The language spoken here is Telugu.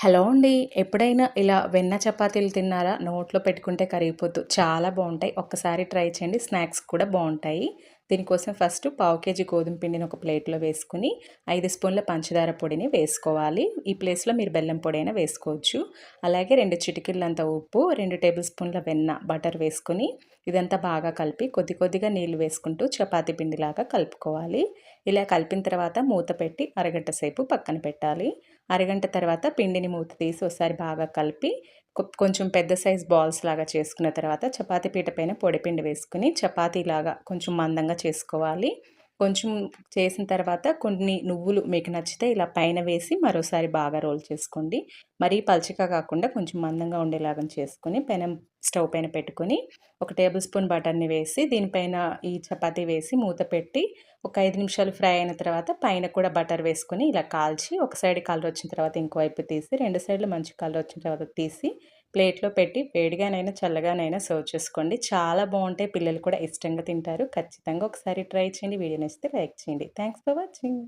హలో అండి. ఎప్పుడైనా ఇలా వెన్న చపాతీలు తిన్నారా? నోట్లో పెట్టుకుంటే కరిగిపోతూ చాలా బాగుంటాయి ఒక్కసారి ట్రై చేయండి. స్నాక్స్ కూడా బాగుంటాయి దీనికోసం ఫస్ట్ పావు కేజీ గోధుమ పిండిని ఒక ప్లేట్‌లో వేసుకుని ఐదు స్పూన్ల పంచదార పొడిని వేసుకోవాలి. ఈ ప్లేస్‌లో మీరు బెల్లం పొడి అయినా వేసుకోవచ్చు. అలాగే 2 చిటికెళ్ళంత ఉప్పు, రెండు టేబుల్ స్పూన్ల వెన్న, బటర్ వేసుకొని ఇదంతా బాగా కలిపి కొద్ది కొద్దిగా నీళ్ళు వేసుకుంటూ చపాతీ పిండిలాగా కలుపుకోవాలి. ఇలా కలిపిన తర్వాత మూత పెట్టి అరగంట సేపు పక్కన పెట్టాలి. అరగంట తర్వాత పిండిని మూత తీసి ఒకసారి బాగా కలిపి కొంచెం పెద్ద సైజ్ బాల్స్ లాగా చేసుకున్న తర్వాత చపాతీ పీట పైన పొడిపిండి వేసుకొని చపాతీలాగా కొంచెం మందంగా చేసుకోవాలి. కొంచెం చేసిన తర్వాత కొన్ని నువ్వులు మీకు నచ్చితే ఇలా పైన వేసి మరోసారి బాగా రోల్ చేసుకోండి. మరీ పల్చగా కాకుండా కొంచెం మందంగా ఉండేలాగా చేసుకొని పెనం స్టవ్ పైన పెట్టుకొని ఒక టేబుల్ స్పూన్ బటర్‌ని వేసి దీనిపైన ఈ చపాతీ వేసి మూత పెట్టి ఒక ఐదు నిమిషాలు ఫ్రై అయిన తర్వాత పైన కూడా బటర్ వేసుకొని ఇలా కాల్చి ఒక సైడ్ కలర్ వచ్చిన తర్వాత ఇంకో వైపు తీసి రెండు సైడ్‌లు మంచి కలర్ వచ్చిన తర్వాత తీసి ప్లేట్‌లో పెట్టి వేడిగానైనా, చల్లగానైనా సర్వ్ చేసుకోండి. చాలా బాగుంటాయి పిల్లలు కూడా ఇష్టంగా తింటారు. ఖచ్చితంగా ఒకసారి ట్రై చేయండి. వీడియో నచ్చితే లైక్ చేయండి. Thanks for watching.